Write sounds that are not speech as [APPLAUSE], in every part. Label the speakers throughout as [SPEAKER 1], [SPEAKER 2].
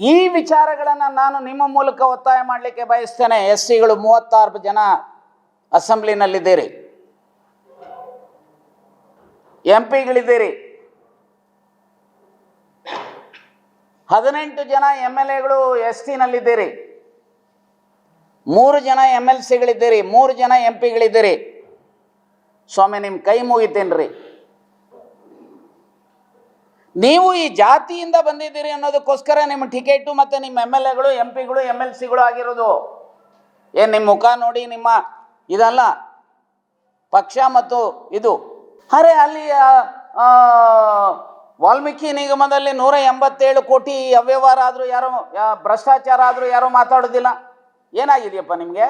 [SPEAKER 1] ಈ ವಿಚಾರಗಳನ್ನು ನಾನು ನಿಮ್ಮ ಮೂಲಕ ಒತ್ತಾಯ ಮಾಡಲಿಕ್ಕೆ ಬಯಸ್ತೇನೆ. ಎಸ್ ಸಿಗಳು ಮೂವತ್ತಾರು ಜನ ಅಸೆಂಬ್ಲಿನಲ್ಲಿದ್ದೀರಿ. ಎಂ ಪಿಗಳಿದ್ದೀರಿ ಹದಿನೆಂಟು ಜನ ಎಂ ಎಲ್ ಎಗಳು ಎಸ್ ಟಿನಲ್ಲಿದ್ದೀರಿ ಮೂರು ಜನ ಎಂ ಎಲ್ ಸಿಗಳಿದ್ದೀರಿ ಮೂರು ಜನ ಎಂ ಪಿಗಳಿದ್ದೀರಿ ಸ್ವಾಮಿ ನಿಮ್ಮ ಕೈ ಮುಗಿತೇನ್ರಿ ನೀವು ಈ ಜಾತಿಯಿಂದ ಬಂದಿದ್ದೀರಿ ಅನ್ನೋದಕ್ಕೋಸ್ಕರ ನಿಮ್ಮ ಟಿಕೆಟು ಮತ್ತು ನಿಮ್ಮ ಎಂ ಎಲ್ ಎಗಳು ಎಂ ಪಿಗಳು ಎಂ ಎಲ್ ಸಿಗಳು ಆಗಿರೋದು. ಏನು ನಿಮ್ಮ ಮುಖ ನೋಡಿ, ನಿಮ್ಮ ಇದಲ್ಲ, ಪಕ್ಷ ಮತ್ತು ಇದು. ಅರೆ ಅಲ್ಲಿ ವಾಲ್ಮೀಕಿ ನಿಗಮದಲ್ಲಿ ನೂರ ಎಂಬತ್ತೇಳು ಕೋಟಿ ಅವ್ಯವಹಾರ ಆದರೂ ಯಾರೋ ಭ್ರಷ್ಟಾಚಾರ ಆದರೂ ಯಾರೋ ಮಾತಾಡೋದಿಲ್ಲ. ಏನಾಗಿದೆಯಪ್ಪ ನಿಮಗೆ?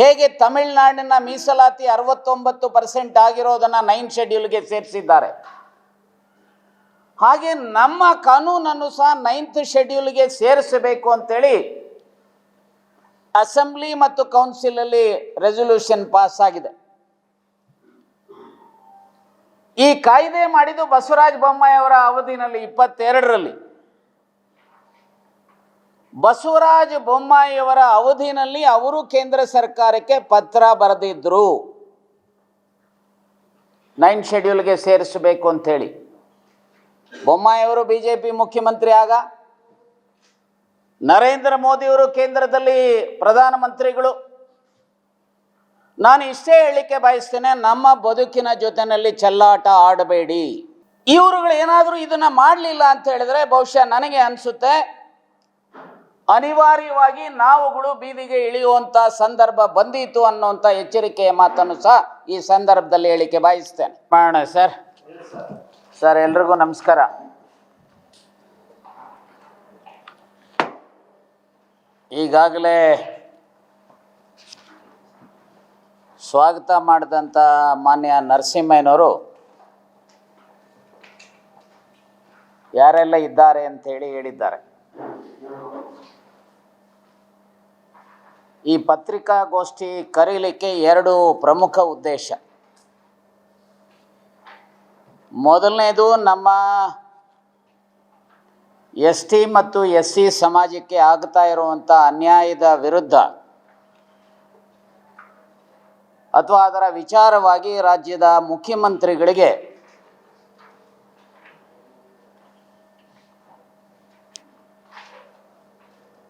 [SPEAKER 1] ಹೇಗೆ ತಮಿಳುನಾಡಿನ ಮೀಸಲಾತಿ ಅರವತ್ತೊಂಬತ್ತು ಪರ್ಸೆಂಟ್ ಆಗಿರೋದನ್ನು ನೈನ್ ಶೆಡ್ಯೂಲ್ಗೆ ಸೇರಿಸಿದ್ದಾರೆ? ಹಾಗೆ ನಮ್ಮ ಕಾನೂನನ್ನು ಸಹ ನೈನ್ತ್ ಶೆಡ್ಯೂಲ್ಗೆ ಸೇರಿಸಬೇಕು ಅಂತೇಳಿ ಅಸೆಂಬ್ಲಿ ಮತ್ತು ಕೌನ್ಸಿಲಲ್ಲಿ ರೆಸೊಲ್ಯೂಷನ್ ಪಾಸ್ ಆಗಿದೆ. ಈ ಕಾಯ್ದೆ ಮಾಡಿದ್ದು ಬಸವರಾಜ ಬೊಮ್ಮಾಯಿ ಅವರ ಅವಧಿನಲ್ಲಿ ಇಪ್ಪತ್ತೆರಡರಲ್ಲಿ. ಬಸವರಾಜ ಬೊಮ್ಮಾಯಿಯವರ ಅವಧಿನಲ್ಲಿ ಅವರು ಕೇಂದ್ರ ಸರ್ಕಾರಕ್ಕೆ ಪತ್ರ ಬರೆದಿದ್ರು. ನೈನ್ ಶೆಡ್ಯೂಲ್ಗೆ ಸೇರಿಸಬೇಕು ಅಂತೇಳಿ. ಬೊಮ್ಮಾಯಿಯವರು ಪಿ ಮುಖ್ಯಮಂತ್ರಿ ಆಗ. ನರೇಂದ್ರ ಮೋದಿಯವರು ಕೇಂದ್ರದಲ್ಲಿ ಪ್ರಧಾನಮಂತ್ರಿಗಳು. ನಾನು ಇಷ್ಟೇ ಹೇಳಿಕೆ ಬಯಸ್ತೇನೆ, ನಮ್ಮ ಬದುಕಿನ ಜೊತೆನಲ್ಲಿ ಚೆಲ್ಲಾಟ ಆಡಬೇಡಿ. ಇವರುಗಳು ಏನಾದರೂ ಇದನ್ನ ಮಾಡಲಿಲ್ಲ ಅಂತ ಹೇಳಿದ್ರೆ ಬಹುಶಃ ನನಗೆ ಅನಿಸುತ್ತೆ, ಅನಿವಾರ್ಯವಾಗಿ ನಾವುಗಳು ಬೀದಿಗೆ ಇಳಿಯುವಂಥ ಸಂದರ್ಭ ಬಂದೀತು ಅನ್ನುವಂಥ ಎಚ್ಚರಿಕೆಯ ಮಾತನ್ನು ಸಹ ಈ ಸಂದರ್ಭದಲ್ಲಿ ಹೇಳಿಕೆ ಬಯಸ್ತೇನೆ. ಮಾಡೋಣ ಸರ್. ಸರ್, ಎಲ್ರಿಗೂ ನಮಸ್ಕಾರ. ಈಗಾಗಲೇ ಸ್ವಾಗತ ಮಾಡಿದಂಥ ಮಾನ್ಯ ನರಸಿಂಹಯ್ಯನವರು ಯಾರೆಲ್ಲ ಇದ್ದಾರೆ ಅಂತೇಳಿ ಹೇಳಿದ್ದಾರೆ. ಈ ಪತ್ರಿಕಾಗೋಷ್ಠಿ ಕರೀಲಿಕ್ಕೆ ಎರಡು ಪ್ರಮುಖ ಉದ್ದೇಶ. ಮೊದಲನೇದು ನಮ್ಮ ಎಸ್ ಟಿ ಮತ್ತು ಎಸ್ ಸಿ ಸಮಾಜಕ್ಕೆ ಆಗ್ತಾ ಇರುವಂಥ ಅನ್ಯಾಯದ ವಿರುದ್ಧ ಅಥವಾ ಅದರ ವಿಚಾರವಾಗಿ ರಾಜ್ಯದ ಮುಖ್ಯಮಂತ್ರಿಗಳಿಗೆ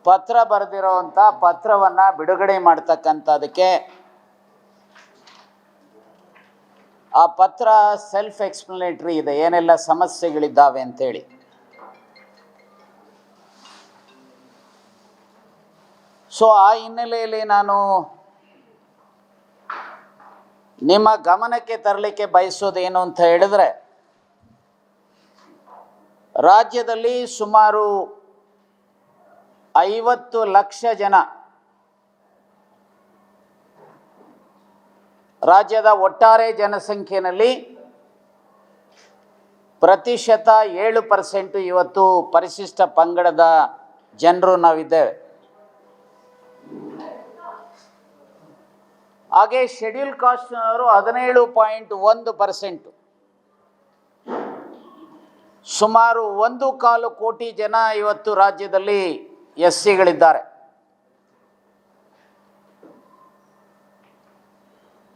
[SPEAKER 1] ಪತ್ರ ಬರೆದಿರುವಂಥ ಪತ್ರವನ್ನು ಬಿಡುಗಡೆ ಮಾಡ್ತಕ್ಕಂಥದಕ್ಕೆ ಆ ಪತ್ರ ಸೆಲ್ಫ್ ಎಕ್ಸ್ಪ್ಲನೇಟ್ರಿ ಇದೆ. ಏನೆಲ್ಲ ಸಮಸ್ಯೆಗಳಿದ್ದಾವೆ ಅಂತೇಳಿ. ಸೊ ಆ ಹಿನ್ನೆಲೆಯಲ್ಲಿ ನಾನು ನಿಮ್ಮ ಗಮನಕ್ಕೆ ತರಲಿಕ್ಕೆ ಬಯಸೋದೇನು ಅಂತ ಹೇಳಿದ್ರೆ, ರಾಜ್ಯದಲ್ಲಿ ಸುಮಾರು ಐವತ್ತು ಲಕ್ಷ ಜನ ರಾಜ್ಯದ ಒಟ್ಟಾರೆ ಜನಸಂಖ್ಯೆಯಲ್ಲಿ ಪ್ರತಿಶತ ಏಳು ಪರ್ಸೆಂಟು ಇವತ್ತು ಪರಿಶಿಷ್ಟ ಪಂಗಡದ ಜನರು ನಾವಿದ್ದೇವೆ. ಹಾಗೆ ಶೆಡ್ಯೂಲ್ ಕಾಸ್ಟ್ನವರು ಹದಿನೇಳು ಪಾಯಿಂಟ್ ಒಂದು ಪರ್ಸೆಂಟು. ಸುಮಾರು ಒಂದು ಕಾಲು ಕೋಟಿ ಜನ ಇವತ್ತು ರಾಜ್ಯದಲ್ಲಿ ಎಸ್ ಸಿಗಳಿದ್ದಾರೆ.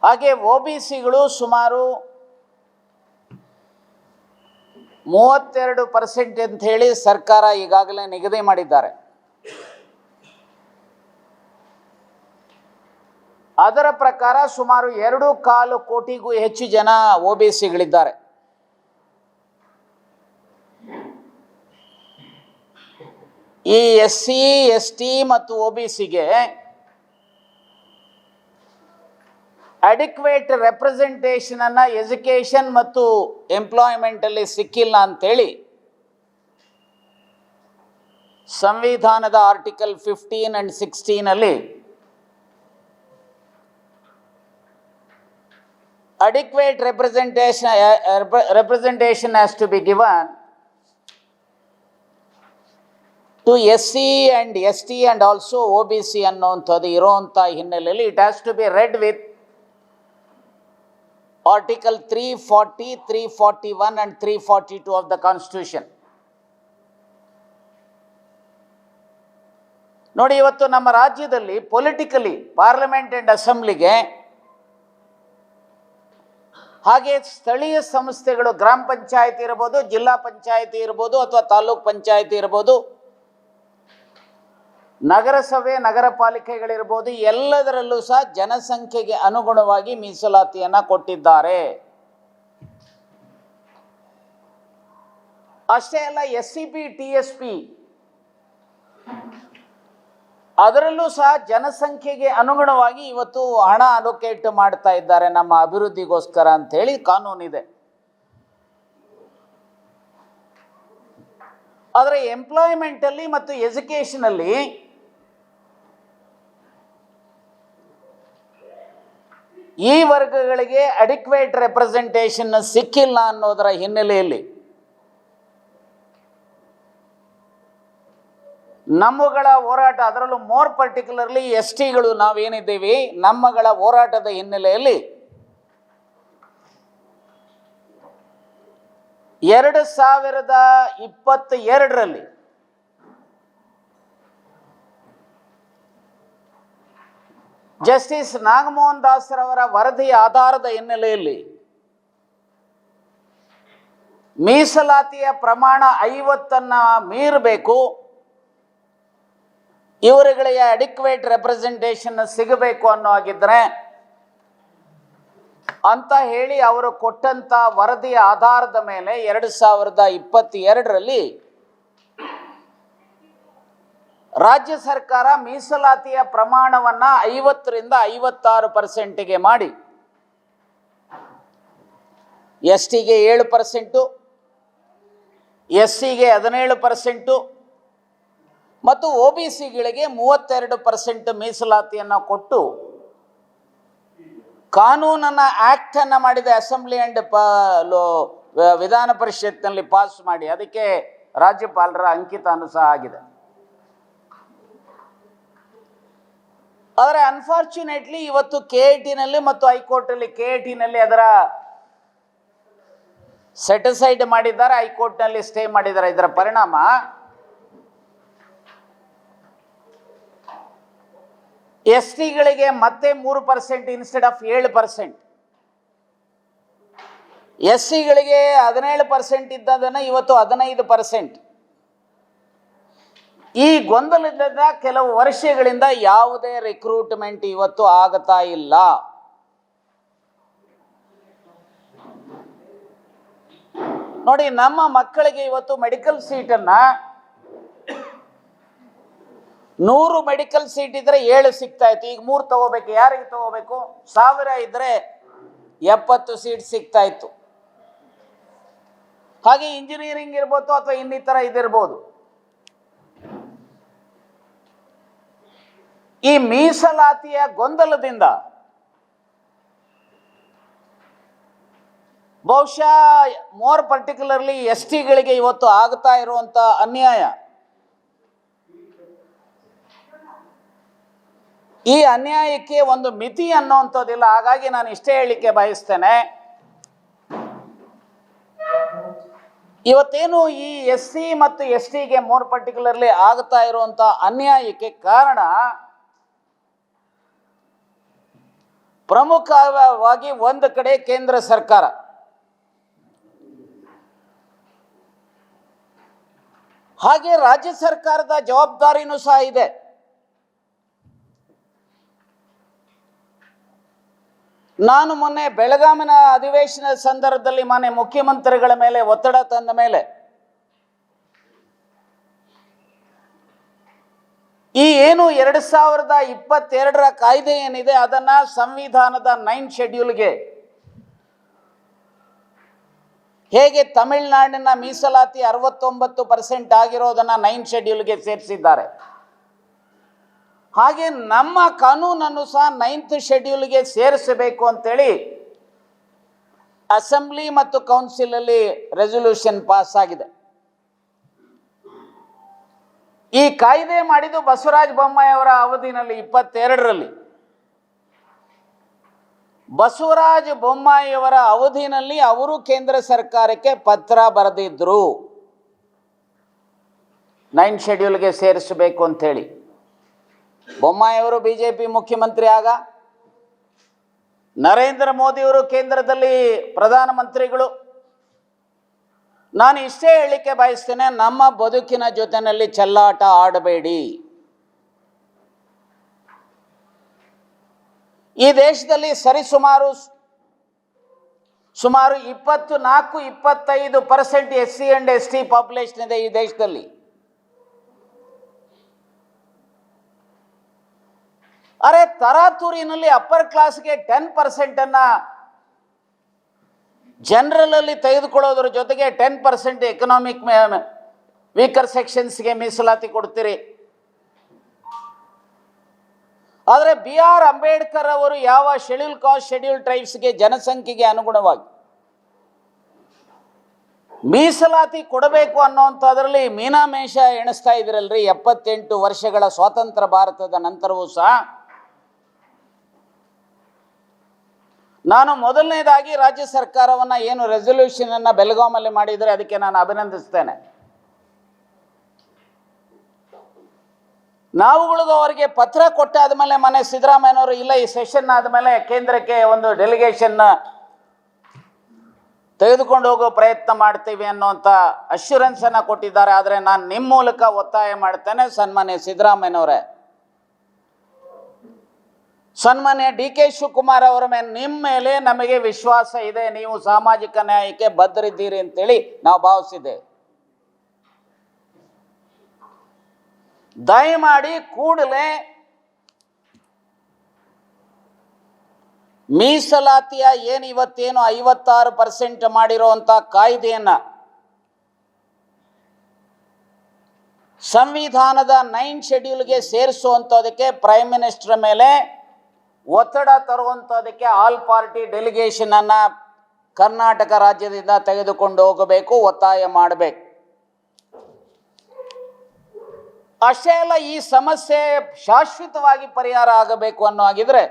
[SPEAKER 1] ಹಾಗೆ ಒ ಬಿ ಸಿಗಳು ಸುಮಾರು ಮೂವತ್ತೆರಡು ಪರ್ಸೆಂಟ್ ಅಂತ ಹೇಳಿ ಸರ್ಕಾರ ಈಗಾಗಲೇ ನಿಗದಿ ಮಾಡಿದ್ದಾರೆ. ಅದರ ಪ್ರಕಾರ ಸುಮಾರು ಎರಡು ಕಾಲು ಕೋಟಿಗೂ ಹೆಚ್ಚು ಜನ ಒ ಬಿ ಸಿಗಳಿದ್ದಾರೆ. ಈ ಎಸ್ ಸಿ, ಎಸ್ ಟಿ ಮತ್ತು ಒ ಬಿ ಸಿಗೆ ಅಡಿಕ್ವೇಟ್ ರೆಪ್ರೆಸೆಂಟೇಷನ್ ಅನ್ನ ಎಜುಕೇಶನ್ ಮತ್ತು ಎಂಪ್ಲಾಯ್ಮೆಂಟಲ್ಲಿ ಸಿಕ್ಕಿಲ್ಲ ಅಂತೇಳಿ ಸಂವಿಧಾನದ ಆರ್ಟಿಕಲ್ ಫಿಫ್ಟೀನ್ ಅಂಡ್ ಸಿಕ್ಸ್ಟೀನ್ ಅಲ್ಲಿ representation representation to be given to S C and S T and also O B C ಅನ್ನೋವಂಥದ್ದು ಇರೋವಂಥ ಹಿನ್ನೆಲೆಯಲ್ಲಿ it has to be read with one and three forty two of the constitution ನೋಡಿ, ಇವತ್ತು ನಮ್ಮ ರಾಜ್ಯದಲ್ಲಿ politically parliament and ಅಸೆಂಬ್ಲಿಗೆ ಹಾಗೆ ಸ್ಥಳೀಯ ಸಂಸ್ಥೆಗಳು, ಗ್ರಾಮ ಪಂಚಾಯತಿ ಇರ್ಬೋದು, ಜಿಲ್ಲಾ ಪಂಚಾಯತಿ ಇರ್ಬೋದು ಅಥವಾ ತಾಲೂಕ್ ಪಂಚಾಯತಿ ಇರ್ಬೋದು ನಗರಸಭೆ ನಗರ ಪಾಲಿಕೆಗಳಿರ್ಬೋದು ಎಲ್ಲದರಲ್ಲೂ ಸಹ ಜನಸಂಖ್ಯೆಗೆ ಅನುಗುಣವಾಗಿ ಮೀಸಲಾತಿಯನ್ನು ಕೊಟ್ಟಿದ್ದಾರೆ. ಅಷ್ಟೇ ಅಲ್ಲ S C P T S P ಅದರಲ್ಲೂ ಸಹ ಜನಸಂಖ್ಯೆಗೆ ಅನುಗುಣವಾಗಿ ಇವತ್ತು ಹಣ ಅಲೋಕೇಟ್ ಮಾಡ್ತಾ ಇದ್ದಾರೆ ನಮ್ಮ ಅಭಿವೃದ್ಧಿಗೋಸ್ಕರ ಅಂತೇಳಿ ಕಾನೂನಿದೆ. ಆದರೆ ಎಂಪ್ಲಾಯ್ಮೆಂಟಲ್ಲಿ ಮತ್ತು ಎಜುಕೇಷನಲ್ಲಿ ಈ ವರ್ಗಗಳಿಗೆ ಅಡಿಕ್ವೇಟ್ ರೆಪ್ರೆಸೆಂಟೇಷನ್ ಸಿಕ್ಕಿಲ್ಲ ಅನ್ನೋದರ ಹಿನ್ನೆಲೆಯಲ್ಲಿ ನಮ್ಮಗಳ ಹೋರಾಟ, ಅದರಲ್ಲೂ ಮೋರ್ ಪರ್ಟಿಕ್ಯುಲರ್ಲಿ ಎಸ್ ಟಿಗಳು ನಾವೇನಿದ್ದೀವಿ, ನಮ್ಮಗಳ ಹೋರಾಟದ ಹಿನ್ನೆಲೆಯಲ್ಲಿ ಎರಡು ಸಾವಿರದ ಇಪ್ಪತ್ತ ಎರಡರಲ್ಲಿ ಜಸ್ಟಿಸ್ ನಾಗಮೋಹನ್ ದಾಸ್ರವರ ವರದಿಯ ಆಧಾರದ ಹಿನ್ನೆಲೆಯಲ್ಲಿ ಮೀಸಲಾತಿಯ ಪ್ರಮಾಣ ಐವತ್ತನ್ನ ಮೀರಬೇಕು, ಇವರುಗಳಿಗೆ ಅಡಿಕ್ವೇಟ್ ರೆಪ್ರೆಸೆಂಟೇಷನ್ ಸಿಗಬೇಕು ಅನ್ನೋ ಹಾಗಿದ್ರೆ, ಅಂತ ಹೇಳಿ ಅವರು ಕೊಟ್ಟಂತ ವರದಿಯ ಆಧಾರದ ಮೇಲೆ ಎರಡು ಸಾವಿರದ ಇಪ್ಪತ್ತೆರಡರಲ್ಲಿ ರಾಜ್ಯ ಸರ್ಕಾರ ಮೀಸಲಾತಿಯ ಪ್ರಮಾಣವನ್ನು ಐವತ್ತರಿಂದ ಐವತ್ತಾರು ಪರ್ಸೆಂಟಿಗೆ ಮಾಡಿ. ಎಸ್ ಟಿಗೆ ಏಳು ಪರ್ಸೆಂಟು ಎಸ್ ಸಿಗೆ ಹದಿನೇಳು ಪರ್ಸೆಂಟು, ಮತ್ತು ಒ ಬಿ ಸಿಗಳಿಗೆ ಮೂವತ್ತೆರಡು ಪರ್ಸೆಂಟ್ ಮೀಸಲಾತಿಯನ್ನು ಕೊಟ್ಟು ಕಾನೂನನ್ನು ಆ್ಯಕ್ಟನ್ನು ಮಾಡಿದ ಅಸೆಂಬ್ಲಿ ಅಂಡ್ ವಿಧಾನ ಪರಿಷತ್ನಲ್ಲಿ ಪಾಸ್ ಮಾಡಿ. ಅದಕ್ಕೆ ರಾಜ್ಯಪಾಲರ ಅಂಕಿತಾನು ಸಹ ಆಗಿದೆ. ಆದರೆ ಅನ್ಫಾರ್ಚುನೇಟ್ಲಿ ಇವತ್ತು ಕೆ ಐ ಟಿನಲ್ಲಿ ಮತ್ತು ಹೈಕೋರ್ಟಲ್ಲಿ ಕೆ ಐ ಟಿನಲ್ಲಿ ಅದರ ಸೆಟಿಸೈಡ್ ಮಾಡಿದ್ದಾರೆ, ಹೈಕೋರ್ಟ್ನಲ್ಲಿ ಸ್ಟೇ ಮಾಡಿದ್ದಾರೆ. ಇದರ ಪರಿಣಾಮ ಎಸ್ ಟಿಗಳಿಗೆ ಮತ್ತೆ ಮೂರು ಪರ್ಸೆಂಟ್ ಇನ್ಸ್ಟೆಡ್ ಆಫ್ ಏಳು ಪರ್ಸೆಂಟ್ ಎಸ್ ಸಿಗಳಿಗೆ ಹದಿನೇಳು ಪರ್ಸೆಂಟ್ ಇದ್ದದನ್ನು ಇವತ್ತು ಹದಿನೈದು ಪರ್ಸೆಂಟ್ ಈ ಗೊಂದಲದಿಂದ ಕೆಲವು ವರ್ಷಗಳಿಂದ ಯಾವುದೇ ರಿಕ್ರೂಟ್ಮೆಂಟ್ ಇವತ್ತು ಆಗತಾ ಇಲ್ಲ. ನೋಡಿ, ನಮ್ಮ ಮಕ್ಕಳಿಗೆ ಇವತ್ತು ಮೆಡಿಕಲ್ ಸೀಟನ್ನ ನೂರು ಮೆಡಿಕಲ್ ಸೀಟ್ ಇದ್ರೆ ಏಳು ಸಿಗ್ತಾ ಇತ್ತು. ಈಗ ಮೂರು ತಗೋಬೇಕು. ಯಾರಿಗೆ ತಗೋಬೇಕು? ಸಾವಿರ ಇದ್ರೆ ಎಪ್ಪತ್ತು ಸೀಟ್ ಸಿಗ್ತಾ ಇತ್ತು. ಹಾಗೆ ಇಂಜಿನಿಯರಿಂಗ್ ಇರ್ಬೋದು ಅಥವಾ ಇನ್ನಿತರ ಇದಿರ್ಬೋದು. ಈ ಮೀಸಲಾತಿಯ ಗೊಂದಲದಿಂದ ಬಹುಶಃ ಮೋರ್ ಪರ್ಟಿಕ್ಯುಲರ್ಲಿ ಎಸ್ ಟಿಗಳಿಗೆ ಇವತ್ತು ಆಗ್ತಾ ಇರುವಂತ ಅನ್ಯಾಯ. ಈ ಅನ್ಯಾಯಕ್ಕೆ ಒಂದು ಮಿತಿ ಅನ್ನುವಂಥದ್ದಿಲ್ಲ ಹಾಗಾಗಿ ನಾನು ಇಷ್ಟೇ ಹೇಳಲಿಕ್ಕೆ ಬಯಸ್ತೇನೆ. ಇವತ್ತೇನು ಈ ಎಸ್ ಸಿ ಮತ್ತು ಎಸ್ ಟಿಗೆ ಮೋರ್ ಪರ್ಟಿಕ್ಯುಲರ್ಲಿ ಆಗ್ತಾ ಇರುವಂತ ಅನ್ಯಾಯಕ್ಕೆ ಕಾರಣ ಪ್ರಮುಖವಾಗಿ ಒಂದು ಕಡೆ ಕೇಂದ್ರ ಸರ್ಕಾರ. ಹಾಗೆ ರಾಜ್ಯ ಸರ್ಕಾರದ ಜವಾಬ್ದಾರಿನೂ ಸಹ ಇದೆ. ನಾನು ಮೊನ್ನೆ ಬೆಳಗಾವಿನ ಅಧಿವೇಶನ ಸಂದರ್ಭದಲ್ಲಿ ಮಾನ್ಯ ಮುಖ್ಯಮಂತ್ರಿಗಳ ಮೇಲೆ ಒತ್ತಡ ತಂದ ಮೇಲೆ ಈ ಏನು ಎರಡು ಸಾವಿರದ ಇಪ್ಪತ್ತೆರಡರ ಕಾಯ್ದೆ ಏನಿದೆ, ಅದನ್ನ ಸಂವಿಧಾನದ ನೈನ್ ಶೆಡ್ಯೂಲ್ಗೆ ಹೇಗೆ ತಮಿಳುನಾಡಿನ ಮೀಸಲಾತಿ ಅರವತ್ತೊಂಬತ್ತು ಪರ್ಸೆಂಟ್ ಆಗಿರೋದನ್ನ ನೈನ್ ಶೆಡ್ಯೂಲ್ಗೆ ಸೇರಿಸಿದ್ದಾರೆ. ಹಾಗೆ ನಮ್ಮ ಕಾನೂನನ್ನು ಸಹ ನೈನ್ತ್ ಶೆಡ್ಯೂಲ್ಗೆ ಸೇರಿಸಬೇಕು ಅಂತೇಳಿ ಅಸೆಂಬ್ಲಿ ಮತ್ತು ಕೌನ್ಸಿಲ್ ಅಲ್ಲಿ ರೆಸೊಲ್ಯೂಷನ್ ಪಾಸ್ ಆಗಿದೆ. ಈ ಕಾಯ್ದೆ ಮಾಡಿದ್ದು ಬಸವರಾಜ ಬೊಮ್ಮಾಯಿಯವರ ಅವಧಿನಲ್ಲಿ ಇಪ್ಪತ್ತೆರಡರಲ್ಲಿ. ಬಸವರಾಜ ಬೊಮ್ಮಾಯಿಯವರ ಅವಧಿನಲ್ಲಿ ಅವರು ಕೇಂದ್ರ ಸರ್ಕಾರಕ್ಕೆ ಪತ್ರ ಬರೆದಿದ್ರು. ನೈನ್ ಶೆಡ್ಯೂಲ್ಗೆ ಸೇರಿಸಬೇಕು ಅಂಥೇಳಿ. ಬೊಮ್ಮಾಯಿಯವರು ಬಿ ಜೆ ಪಿ ಮುಖ್ಯಮಂತ್ರಿ ಆಗ. ನರೇಂದ್ರ ಮೋದಿಯವರು ಕೇಂದ್ರದಲ್ಲಿ ಪ್ರಧಾನಮಂತ್ರಿಗಳು. ನಾನು ಇಷ್ಟೇ ಹೇಳಲಿಕ್ಕೆ ಬಯಸ್ತೇನೆ, ನಮ್ಮ ಬದುಕಿನ ಜೊತೆಯಲ್ಲಿ ಚೆಲ್ಲಾಟ ಆಡಬೇಡಿ. ಈ ದೇಶದಲ್ಲಿ ಸರಿಸುಮಾರು ಸುಮಾರು ಇಪ್ಪತ್ತು, ನಾಲ್ಕು ಇಪ್ಪತ್ತೈದು percent S C and S T population ಇದೆ ಈ ದೇಶದಲ್ಲಿ. ಅರೆ ತರಾತೂರಿನಲ್ಲಿ ಅಪ್ಪರ್ ಕ್ಲಾಸ್ಗೆ ಟೆನ್ ಪರ್ಸೆಂಟನ್ನ ಜನರಲಲ್ಲಿ ತೆಗೆದುಕೊಳ್ಳೋದ್ರ ಜೊತೆಗೆ ಟೆನ್ ಪರ್ಸೆಂಟ್ ಎಕನಾಮಿಕ್ ವೀಕರ್ ಸೆಕ್ಷನ್ಸ್ಗೆ ಮೀಸಲಾತಿ ಕೊಡ್ತೀರಿ. ಆದರೆ ಬಿ ಆರ್ ಅಂಬೇಡ್ಕರ್ ಅವರು ಯಾವ ಶೆಡ್ಯೂಲ್ ಕಾಸ್ಟ್ ಶೆಡ್ಯೂಲ್ ಟ್ರೈಬ್ಸ್ಗೆ ಜನಸಂಖ್ಯೆಗೆ ಅನುಗುಣವಾಗಿ ಮೀಸಲಾತಿ ಕೊಡಬೇಕು ಅನ್ನೋಂಥದ್ರಲ್ಲಿ ಮೀನಾಮೇಷ ಎಣಿಸ್ತಾ ಇದ್ರಲ್ರಿ ಎಪ್ಪತ್ತೆಂಟು ವರ್ಷಗಳ ಸ್ವಾತಂತ್ರ್ಯ ಭಾರತದ ನಂತರವೂ ಸಹ. ನಾನು ಮೊದಲನೇದಾಗಿ ರಾಜ್ಯ ಸರ್ಕಾರವನ್ನು ಏನು ರೆಸೊಲ್ಯೂಷನನ್ನು ಅನ್ನ ಬೆಳಗಾಮಲ್ಲಿ ಮಾಡಿದರೆ ಅದಕ್ಕೆ ನಾನು ಅಭಿನಂದಿಸ್ತೇನೆ. ನಾವುಗಳಿಗೂ ಅವರಿಗೆ ಪತ್ರ ಕೊಟ್ಟಾದ ಮೇಲೆ ಮನೆ ಸಿದ್ದರಾಮಯ್ಯನವರು ಇಲ್ಲ, ಈ ಸೆಷನ್ ಆದಮೇಲೆ ಕೇಂದ್ರಕ್ಕೆ ಒಂದು ಡೆಲಿಗೇಷನ್ ತೆಗೆದುಕೊಂಡು ಹೋಗೋ ಪ್ರಯತ್ನ ಮಾಡ್ತೀವಿ ಅನ್ನುವಂಥ ಅಶ್ಯೂರೆನ್ಸನ್ನು ಕೊಟ್ಟಿದ್ದಾರೆ. ಆದರೆ ನಾನು ನಿಮ್ಮ ಮೂಲಕ ಒತ್ತಾಯ ಮಾಡ್ತೇನೆ ಸನ್ಮಾನ್ಯ ಸಿದ್ದರಾಮಯ್ಯನವರೇ. ಸನ್ಮಾನ್ಯ ಡಿ ಕೆ ಶಿವಕುಮಾರ್ ಅವರ ಮೇಲೆ ನಿಮ್ಮ ಮೇಲೆ ನಮಗೆ ವಿಶ್ವಾಸ ಇದೆ. ನೀವು ಸಾಮಾಜಿಕ ನ್ಯಾಯಕ್ಕೆ ಬದ್ಧರಿದ್ದೀರಿ ಅಂತೇಳಿ ನಾವು ಭಾವಿಸಿದ್ದೇವೆ. ದಯಮಾಡಿ ಕೂಡಲೇ ಮೀಸಲಾತಿಯ ಏನು ಇವತ್ತೇನು ಐವತ್ತಾರು ಪರ್ಸೆಂಟ್ ಮಾಡಿರುವಂಥ ಕಾಯ್ದೆಯನ್ನ ಸಂವಿಧಾನದ ನೈನ್ ಶೆಡ್ಯೂಲ್ಗೆ ಸೇರಿಸುವಂಥದಕ್ಕೆ ಪ್ರೈಮ್ ಮಿನಿಸ್ಟರ್ ಮೇಲೆ ಒತ್ತಡ ತರುವಂಥದಕ್ಕೆ ಆಲ್ ಪಾರ್ಟಿ ಡೆಲಿಗೇಷನ್ ಅನ್ನ ಕರ್ನಾಟಕ ರಾಜ್ಯದಿಂದ ತೆಗೆದುಕೊಂಡು ಹೋಗಬೇಕು, ಒತ್ತಾಯ ಮಾಡಬೇಕು. ಅಷ್ಟೇ ಅಲ್ಲ, ಈ ಸಮಸ್ಯೆ ಶಾಶ್ವತವಾಗಿ ಪರಿಹಾರ ಆಗಬೇಕು ಅನ್ನೋ ಹಾಗಿದ್ರೆ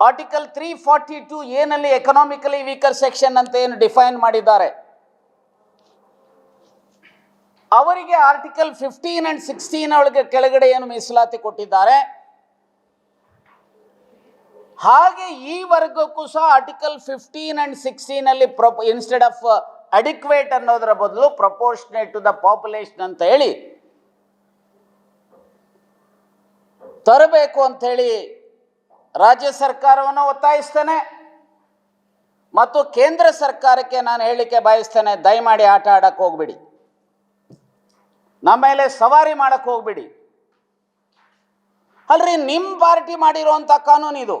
[SPEAKER 1] ಆರ್ಟಿಕಲ್ ತ್ರೀ ಫಾರ್ಟಿ ಟು ಏನಲ್ಲಿ ಎಕನಾಮಿಕಲಿ ವೀಕರ್ ಸೆಕ್ಷನ್ ಅಂತ ಏನು ಡಿಫೈನ್ ಮಾಡಿದ್ದಾರೆ? ಅವರಿಗೆ ಆರ್ಟಿಕಲ್ ಫಿಫ್ಟೀನ್ ಅಂಡ್ ಸಿಕ್ಸ್ಟೀನ್ ಒಳಗೆ ಕೆಳಗಡೆ ಏನು ಮೀಸಲಾತಿ ಕೊಟ್ಟಿದ್ದಾರೆ? ಹಾಗೆ ಈ ವರ್ಗಕ್ಕೂ ಸಹ ಆರ್ಟಿಕಲ್ ಫಿಫ್ಟೀನ್ ಅಂಡ್ ಸಿಕ್ಸ್ಟೀನ್ ಅಲ್ಲಿ ಇನ್ಸ್ಟೆಡ್ ಆಫ್ ಅಡಿಕ್ವೇಟ್ ಅನ್ನೋದರ ಬದಲು ಪ್ರಪೋರ್ಷನೇಟ್ ಟು ದ ಪಾಪ್ಯುಲೇಷನ್ ಅಂತ ಹೇಳಿ ತರಬೇಕು ಅಂತ ಹೇಳಿ ರಾಜ್ಯ ಸರ್ಕಾರವನ್ನು ಒತ್ತಾಯಿಸ್ತೇನೆ. ಮತ್ತು ಕೇಂದ್ರ ಸರ್ಕಾರಕ್ಕೆ ನಾನು ಹೇಳಲಿಕ್ಕೆ ಬಯಸ್ತೇನೆ, ದಯಮಾಡಿ ಆಟ ಆಡಕ್ಕೆ ಹೋಗ್ಬಿಡಿ. ನಮ್ಮ ಮೇಲೆ ಸವಾರಿ ಮಾಡಕ್ಕೆ ಹೋಗ್ಬಿಡಿ. ಅಲ್ರಿ ನಿಮ್ಮ ಪಾರ್ಟಿ ಮಾಡಿರುವಂಥ ಕಾನೂನು ಇದು.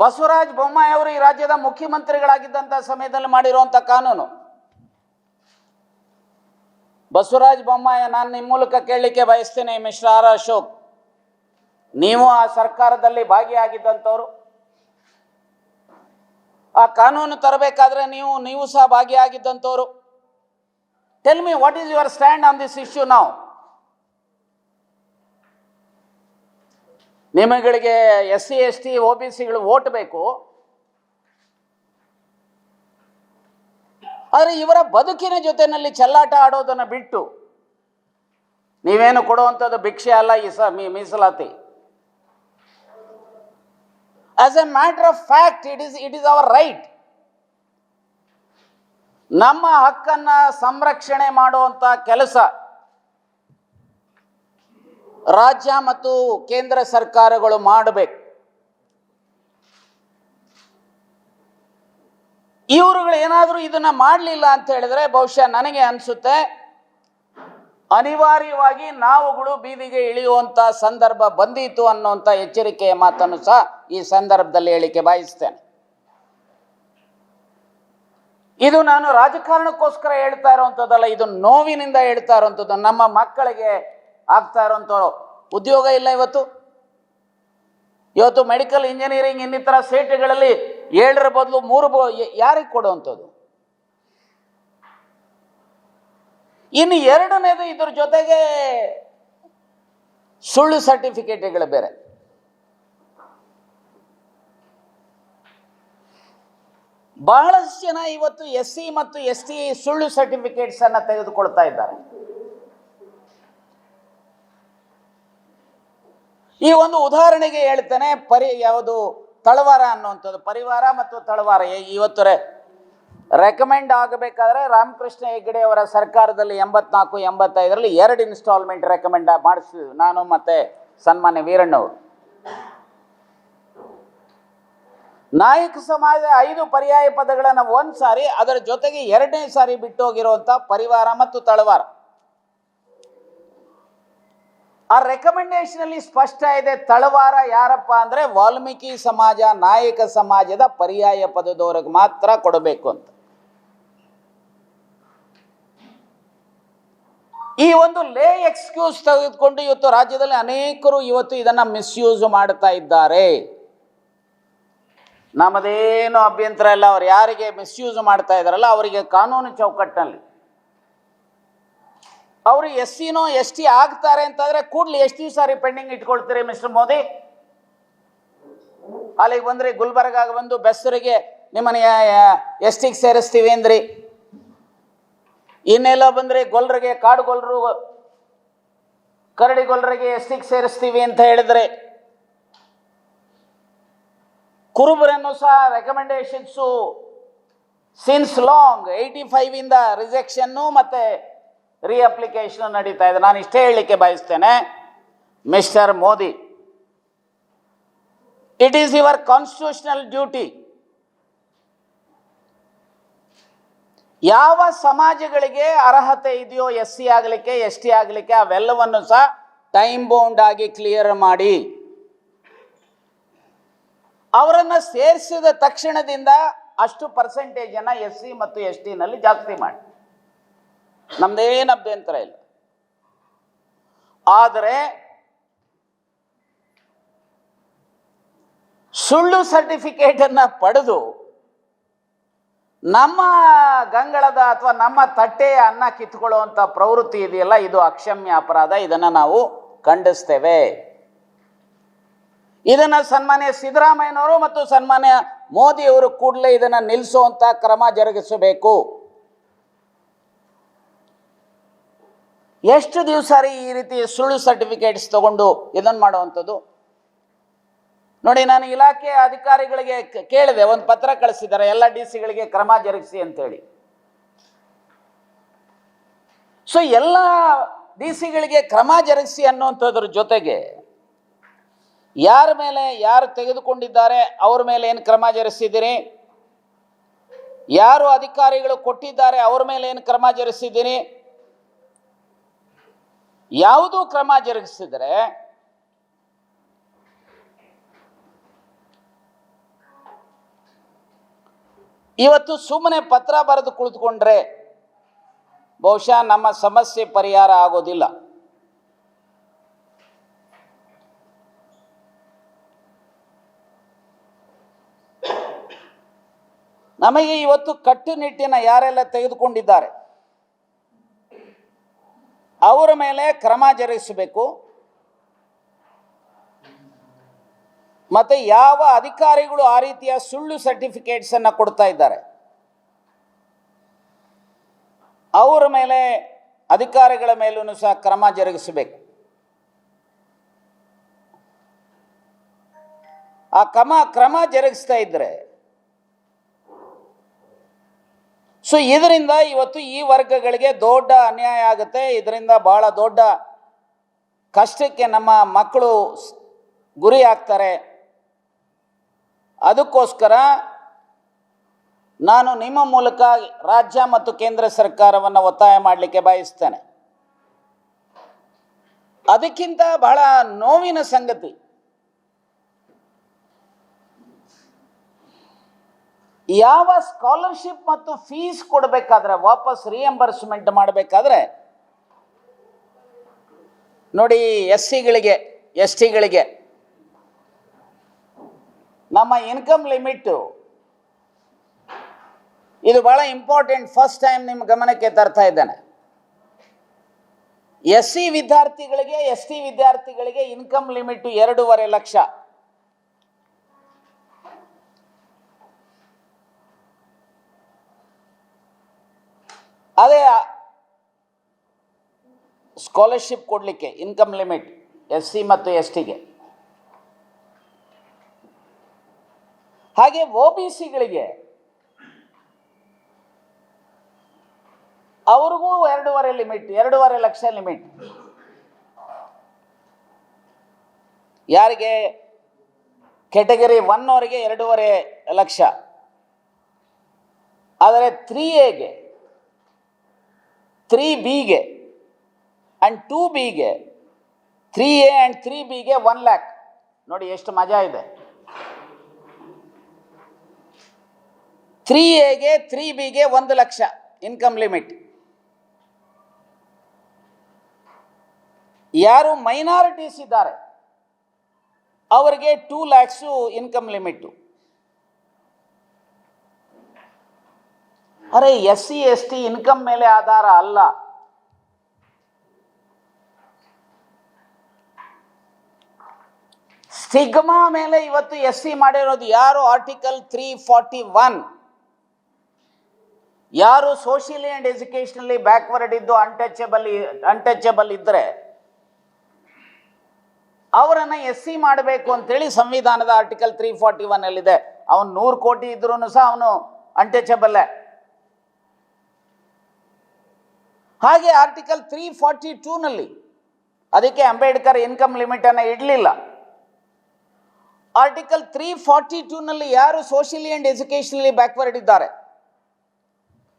[SPEAKER 1] ಬಸವರಾಜ ಬೊಮ್ಮಾಯಿ ಅವರು ಈ ರಾಜ್ಯದ ಮುಖ್ಯಮಂತ್ರಿಗಳಾಗಿದ್ದಂಥ ಸಮಯದಲ್ಲಿ ಮಾಡಿರುವಂಥ ಕಾನೂನು. ಬಸವರಾಜ ಬೊಮ್ಮಾಯಿ, ನಾನು ನಿಮ್ಮ ಮೂಲಕ ಕೇಳಲಿಕ್ಕೆ ಬಯಸ್ತೇನೆ ಮಿಶ್ರ ಆರ್ ಅಶೋಕ್. ನೀವು ಆ ಸರ್ಕಾರದಲ್ಲಿ ಭಾಗಿಯಾಗಿದ್ದಂಥವ್ರು. ಆ ಕಾನೂನು ತರಬೇಕಾದ್ರೆ ನೀವು ನೀವು ಸಹ ಭಾಗಿಯಾಗಿದ್ದಂಥವ್ರು. Tell me what is your stand on this issue ನಾವು ನಿಮಗಳಿಗೆ S C S T O B ಸಿಗಳು vote ಬೇಕು. ಆದರೆ ಇವರ ಬದುಕಿನ ಜೊತೆಯಲ್ಲಿ ಚೆಲ್ಲಾಟ ಆಡೋದನ್ನು ಬಿಟ್ಟು ನೀವೇನು ಕೊಡುವಂಥದ್ದು ಭಿಕ್ಷೆ ಅಲ್ಲ ಈ ಸ ಮೀಸಲಾತಿ. As a matter of fact it is it is our right ನಮ್ಮ ಹಕ್ಕನ್ನ ಸಂರಕ್ಷಣೆ ಮಾಡುವಂಥ ಕೆಲಸ ರಾಜ್ಯ ಮತ್ತು ಕೇಂದ್ರ ಸರ್ಕಾರಗಳು ಮಾಡಬೇಕು. ಇವರುಗಳು ಏನಾದರೂ ಇದನ್ನ ಮಾಡಲಿಲ್ಲ ಅಂತ ಹೇಳಿದ್ರೆ ಬಹುಶಃ ನನಗೆ ಅನಿಸುತ್ತೆ, ಅನಿವಾರ್ಯವಾಗಿ ನಾವುಗಳು ಬೀದಿಗೆ ಇಳಿಯುವಂಥ ಸಂದರ್ಭ ಬಂದಿತ್ತು ಅನ್ನುವಂಥ ಎಚ್ಚರಿಕೆಯ ಮಾತನ್ನು ಸಹ ಈ ಸಂದರ್ಭದಲ್ಲಿ ಹೇಳಿಕೆ ಬಯಸ್ತೇನೆ. ಇದು ನಾನು ರಾಜಕಾರಣಕ್ಕೋಸ್ಕರ ಹೇಳ್ತಾ ಇರುವಂಥದ್ದಲ್ಲ ಇದು ನೋವಿನಿಂದ ಹೇಳ್ತಾ ಇರುವಂಥದ್ದು ನಮ್ಮ ಮಕ್ಕಳಿಗೆ ಆಗ್ತಾ ಇರುವಂಥ ಉದ್ಯೋಗ ಇಲ್ಲ ಇವತ್ತು. ಇವತ್ತು ಮೆಡಿಕಲ್ ಇಂಜಿನಿಯರಿಂಗ್ ಇನ್ನಿತರ ಸೀಟ್ಗಳಲ್ಲಿ ಏಳರ ಬದಲು ಮೂರು ಯಾರಿಗೆ ಕೊಡುವಂಥದ್ದು? ಇನ್ನು ಎರಡನೇದು ಇದ್ರ ಜೊತೆಗೆ ಸುಳ್ಳು ಸರ್ಟಿಫಿಕೇಟ್ಗಳು ಬೇರೆ. ಬಹಳಷ್ಟು ಜನ ಇವತ್ತು ಎಸ್ ಸಿ ಮತ್ತು ಎಸ್ ಟಿ ಸುಳ್ಳು ಸರ್ಟಿಫಿಕೇಟ್ಸ್ ಅನ್ನು ತೆಗೆದುಕೊಳ್ತಾ ಇದ್ದಾರೆ. ಈ ಒಂದು ಉದಾಹರಣೆಗೆ ಹೇಳ್ತೇನೆ, ಪರಿ ಯಾವುದು ತಳವಾರ ಅನ್ನುವಂಥದ್ದು, ಪರಿವಾರ ಮತ್ತು ತಳವಾರ ಇವತ್ತು ರೆಕಮೆಂಡ್ ಆಗಬೇಕಾದ್ರೆ ರಾಮಕೃಷ್ಣ ಹೆಗ್ಗಡೆ ಅವರ ಸರ್ಕಾರದಲ್ಲಿ ಎಂಬತ್ನಾಲ್ಕು, ಎಂಬತ್ತೈದರಲ್ಲಿ ಎರಡು ಇನ್ಸ್ಟಾಲ್ಮೆಂಟ್ ರೆಕಮೆಂಡ್ ಮಾಡಿಸಿದ್ವಿ. ನಾನು ಮತ್ತೆ ಸನ್ಮಾನ್ಯ ವೀರಣ್ಣವರು. ನಾಯಕ ಸಮಾಜದ ಐದು ಪರ್ಯಾಯ ಪದಗಳನ್ನು ಒಂದು ಸಾರಿ, ಅದರ ಜೊತೆಗೆ ಎರಡನೇ ಸಾರಿ ಬಿಟ್ಟು ಹೋಗಿರುವಂಥ ಪರಿವಾರ ಮತ್ತು ತಳವಾರ. ಆ ರೆಕಮೆಂಡೇಶನ್ ಅಲ್ಲಿ ಸ್ಪಷ್ಟ ಇದೆ, ತಳವಾರ ಯಾರಪ್ಪ ಅಂದ್ರೆ ವಾಲ್ಮೀಕಿ ಸಮಾಜ, ನಾಯಕ ಸಮಾಜದ ಪರ್ಯಾಯ ಪದದವರೆಗೆ ಮಾತ್ರ ಕೊಡಬೇಕು ಅಂತ. ಈ ಒಂದು ಲೇ ಎಕ್ಸ್ಕ್ಯೂಸ್ ತೆಗೆದುಕೊಂಡು ಇವತ್ತು ರಾಜ್ಯದಲ್ಲಿ ಅನೇಕರು ಇವತ್ತು ಇದನ್ನ ಮಿಸ್ಯೂಸ್ ಮಾಡ್ತಾ ಇದ್ದಾರೆ. ನಮ್ಮದೇನು ಅಭ್ಯಂತರ ಇಲ್ಲ, ಅವ್ರು ಯಾರಿಗೆ ಮಿಸ್ಯೂಸ್ ಮಾಡ್ತಾ ಇದ್ದಾರಲ್ಲ, ಅವರಿಗೆ ಕಾನೂನು ಚೌಕಟ್ಟಿನಲ್ಲಿ. ಅವರು ಎಸ್ ಸಿನೋ ಎಸ್ ಟಿ ಆಗ್ತಾರೆ ಅಂತಂದ್ರೆ ಕೂಡಲೇ ಎಷ್ಟು ದಿವಸ ಪೆಂಡಿಂಗ್ ಇಟ್ಕೊಳ್ತೀರಿ ಮಿಸ್ಟರ್ ಮೋದಿ? ಅಲ್ಲಿಗೆ ಬಂದ್ರಿ ಗುಲ್ಬರ್ಗಾಗ ಬಂದು ಬೆಸ್ಸರಿಗೆ ನಿಮ್ಮನ್ನ ಎಸ್ ಟಿಗೆ ಸೇರಿಸ್ತೀವಿ ಅಂದ್ರಿ. ಇನ್ನೆಲ್ಲ ಬಂದ್ರೆ ಗೊಲ್ರಿಗೆ ಕಾಡು ಗೊಲ್ರು ಕರಡಿ ಗೊಲ್ರಿಗೆ ಎಸ್ ಟಿಗೆ ಸೇರಿಸ್ತೀವಿ ಅಂತ ಹೇಳಿದ್ರೆ ಕುರುಬರನ್ನು ಸಹ recommendations since long eighty five ಇಂದ ರಿಜೆಕ್ಷನ್ನು ಮತ್ತೆ ರೀಅಪ್ಲಿಕೇಶನ್ ನಡೀತಾ ಇದೆ. ನಾನು ಇಷ್ಟೇ ಹೇಳಲಿಕ್ಕೆ ಬಯಸ್ತೇನೆ. Mister Modi it is your constitutional duty ಯಾವ ಸಮಾಜಗಳಿಗೆ ಅರ್ಹತೆ ಇದೆಯೋ ಎಸ್ ಸಿ ಆಗಲಿಕ್ಕೆ ಎಸ್ ಟಿ ಆಗಲಿಕ್ಕೆ, ಅವೆಲ್ಲವನ್ನು ಸಹ ಟೈಮ್ ಬೌಂಡ್ ಆಗಿ ಕ್ಲಿಯರ್ ಮಾಡಿ. ಅವರನ್ನು ಸೇರಿಸಿದ ತಕ್ಷಣದಿಂದ ಅಷ್ಟು ಪರ್ಸೆಂಟೇಜನ್ನು ಎಸ್ ಸಿ ಮತ್ತು ಎಸ್ ಟಿನಲ್ಲಿ ಜಾಸ್ತಿ ಮಾಡಿ. ನಮ್ದೇನು ಅಭ್ಯಂತರ ಇಲ್ಲ? ಆದರೆ ಸುಳ್ಳು ಸರ್ಟಿಫಿಕೇಟನ್ನು ಪಡೆದು ನಮ್ಮ ಗಂಗಳದ ಅಥವಾ ನಮ್ಮ ತಟ್ಟೆಯ ಅನ್ನ ಕಿತ್ಕೊಳ್ಳುವಂಥ ಪ್ರವೃತ್ತಿ ಇದೆಯಲ್ಲ, ಇದು ಅಕ್ಷಮ್ಯ ಅಪರಾಧ. ಇದನ್ನು ನಾವು ಖಂಡಿಸ್ತೇವೆ. ಇದನ್ನು ಸನ್ಮಾನ್ಯ ಸಿದ್ದರಾಮಯ್ಯನವರು ಮತ್ತು ಸನ್ಮಾನ್ಯ ಮೋದಿಯವರು ಕೂಡಲೇ ಇದನ್ನು ನಿಲ್ಲಿಸುವಂಥ ಕ್ರಮ ಜರುಗಿಸಬೇಕು. ಎಷ್ಟು ದಿವಸ ಈ ರೀತಿ ಸುಳ್ಳು ಸರ್ಟಿಫಿಕೇಟ್ಸ್ ತಗೊಂಡು ಇದನ್ನು ಮಾಡುವಂಥದ್ದು? ನೋಡಿ, ನಾನು ಇಲಾಖೆ ಅಧಿಕಾರಿಗಳಿಗೆ ಕೇಳಿದೆ, ಒಂದು ಪತ್ರ ಕಳಿಸಿದ್ದಾರೆ, ಎಲ್ಲ ಡಿ ಸಿಗಳಿಗೆ ಕ್ರಮ ಜರುಗಿಸಿ ಅಂತೇಳಿ. ಸೊ ಎಲ್ಲ ಡಿ ಸಿಗಳಿಗೆ ಕ್ರಮ ಜರುಗಿಸಿ ಅನ್ನುವಂಥದ್ರ ಜೊತೆಗೆ ಯಾರ ಮೇಲೆ ಯಾರು ತೆಗೆದುಕೊಂಡಿದ್ದಾರೆ, ಅವ್ರ ಮೇಲೆ ಏನು ಕ್ರಮ ಜರುಗಿಸಿದ್ದೀರಿ ಯಾರು ಅಧಿಕಾರಿಗಳು ಕೊಟ್ಟಿದ್ದಾರೆ, ಅವ್ರ ಮೇಲೆ ಏನು ಕ್ರಮ ಜರುಗಿಸಿದ್ದೀರಿ ಯಾವುದು ಕ್ರಮ ಜರುಗಿಸಿದರೆ ಇವತ್ತು ಸುಮ್ಮನೆ ಪತ್ರ ಬರೆದು ಕುಳಿತುಕೊಂಡ್ರೆ ಬಹುಶಃ ನಮ್ಮ ಸಮಸ್ಯೆ ಪರಿಹಾರ ಆಗೋದಿಲ್ಲ. ನಮಗೆ ಇವತ್ತು ಕಟ್ಟುನಿಟ್ಟಿನ ಯಾರೆಲ್ಲ ತೆಗೆದುಕೊಂಡಿದ್ದಾರೆ? ಅವರ ಮೇಲೆ ಕ್ರಮ ಜರುಗಿಸಬೇಕು. ಮತ್ತೆ ಯಾವ ಅಧಿಕಾರಿಗಳು ಆ ರೀತಿಯ ಸುಳ್ಳು ಸರ್ಟಿಫಿಕೇಟ್ಸ್ ಅನ್ನ ಕೊಡ್ತಾ ಇದ್ದಾರೆ? ಅವರ ಮೇಲೆ, ಅಧಿಕಾರಿಗಳ ಮೇಲೂ ಸಹ ಕ್ರಮ ಜರುಗಿಸಬೇಕು. ಆ ಕ್ರಮ ಕ್ರಮ ಜರುಗಿಸ್ತಾ ಇದ್ರೆ ಸೊ ಇದರಿಂದ ಇವತ್ತು ಈ ವರ್ಗಗಳಿಗೆ ದೊಡ್ಡ ಅನ್ಯಾಯ ಆಗುತ್ತೆ. ಇದರಿಂದ ಬಹಳ ದೊಡ್ಡ ಕಷ್ಟಕ್ಕೆ ನಮ್ಮ ಮಕ್ಕಳು ಗುರಿ ಆಗ್ತಾರೆ ಅದಕ್ಕೋಸ್ಕರ ನಾನು ನಿಮ್ಮ ಮೂಲಕ ರಾಜ್ಯ ಮತ್ತು ಕೇಂದ್ರ ಸರ್ಕಾರವನ್ನು ಒತ್ತಾಯ ಮಾಡಲಿಕ್ಕೆ ಬಯಸ್ತೇನೆ. ಅದಕ್ಕಿಂತ ಬಹಳ ನೋವಿನ ಸಂಗತಿ ಯಾವ ಸ್ಕಾಲರ್ಶಿಪ್ ಮತ್ತು ಫೀಸ್ ಕೊಡಬೇಕಾದ್ರೆ ವಾಪಸ್ ರಿಯಂಬರ್ಸ್ಮೆಂಟ್ ಮಾಡಬೇಕಾದ್ರೆ, ನೋಡಿ ಎಸ್ ಸಿಗಳಿಗೆ ಎಸ್ ಟಿಗಳಿಗೆ ನಮ್ಮ ಇನ್ಕಮ್ ಲಿಮಿಟ್ಟು ಇದು ಬಹಳ ಇಂಪಾರ್ಟೆಂಟ್ ಫಸ್ಟ್ ಟೈಮ್ ನಿಮ್ಮ ಗಮನಕ್ಕೆ ತರ್ತಾ ಇದ್ದೇನೆ. ಎಸ್ ಸಿ ವಿದ್ಯಾರ್ಥಿಗಳಿಗೆ ಎಸ್ ಟಿ ವಿದ್ಯಾರ್ಥಿಗಳಿಗೆ ಇನ್ಕಮ್ ಲಿಮಿಟ್ ಎರಡೂವರೆ ಲಕ್ಷ. ಅದೇ ಸ್ಕಾಲರ್ಶಿಪ್ ಕೊಡಲಿಕ್ಕೆ ಇನ್ಕಮ್ ಲಿಮಿಟ್ ಎಸ್ ಸಿ ಮತ್ತು ಎಸ್ ಟಿಗೆ ಹಾಗೆ ಒ ಬಿ ಸಿಗಳಿಗೆ ಅವ್ರಿಗೂ ಎರಡೂವರೆ ಲಿಮಿಟ್ ಎರಡೂವರೆ ಲಕ್ಷ ಲಿಮಿಟ್ ಯಾರಿಗೆ? ಕೆಟಗರಿ ಒನ್ ಅವರಿಗೆ ಎರಡೂವರೆ ಲಕ್ಷ. ಆದರೆ ತ್ರೀ ಎಗೆ ತ್ರೀ ಬಿಗೆ ಆ್ಯಂಡ್ ಟೂ ಬಿಗೆ ತ್ರೀ ಎ ಆ್ಯಂಡ್ ತ್ರೀ ಬಿಗೆ ಒನ್ ಲ್ಯಾಕ್ ನೋಡಿ ಎಷ್ಟು ಮಜಾ ಇದೆ. ತ್ರೀ ಎಗೆ ತ್ರೀ ಬಿಗೆ ಒಂದು ಲಕ್ಷ ಇನ್ಕಮ್ ಲಿಮಿಟ್ ಯಾರು ಮೈನಾರಿಟೀಸ್ ಇದ್ದಾರೆ, ಅವರಿಗೆ ಟೂ ಲ್ಯಾಕ್ಸು ಇನ್ಕಮ್ ಲಿಮಿಟ್ಟು ಅರೆ S C, S T income ಮೇಲೆ ಆಧಾರ ಅಲ್ಲ. ಸ್ಟಿಗ್ಮಾ ಮೇಲೆ ಇವತ್ತು ಎಸ್ ಸಿ ಮಾಡಿರೋದು ಯಾರು? ಆರ್ಟಿಕಲ್ ತ್ರೀ ಫಾರ್ಟಿ ಒನ್ ಯಾರು ಸೋಷಿಯಲಿ ಆ್ಯಂಡ್ ಎಜುಕೇಷನಲ್ಲಿ ಬ್ಯಾಕ್ವರ್ಡ್ ಇದ್ದು ಅನ್ಟಚಬಲ್ ಅನ್ಟಚಬಲ್ ಇದ್ದರೆ ಅವರನ್ನು ಎಸ್ ಸಿ ಮಾಡಬೇಕು ಅಂತೇಳಿ ಸಂವಿಧಾನದ ಆರ್ಟಿಕಲ್ ತ್ರೀ ಫಾರ್ಟಿ ಒನ್ ಅಲ್ಲಿದೆ. ಅವನು ನೂರು ಕೋಟಿ ಇದ್ರೂ ಸಹ ಅವನು ಅನ್ಟಚಬಲ್ಲೇ ಹಾಗೆ ಆರ್ಟಿಕಲ್ ತ್ರೀ ಫಾರ್ಟಿ ಟೂನಲ್ಲಿ ಅದಕ್ಕೆ ಅಂಬೇಡ್ಕರ್ ಇನ್ಕಮ್ ಲಿಮಿಟನ್ನು ಇಡಲಿಲ್ಲ. ಆರ್ಟಿಕಲ್ ತ್ರೀ ಫಾರ್ಟಿ ಟೂನಲ್ಲಿ ಯಾರು ಸೋಷಿಯಲಿ ಆ್ಯಂಡ್ ಎಜುಕೇಷನಲಿ ಬ್ಯಾಕ್ವರ್ಡ್ ಇದ್ದಾರೆ?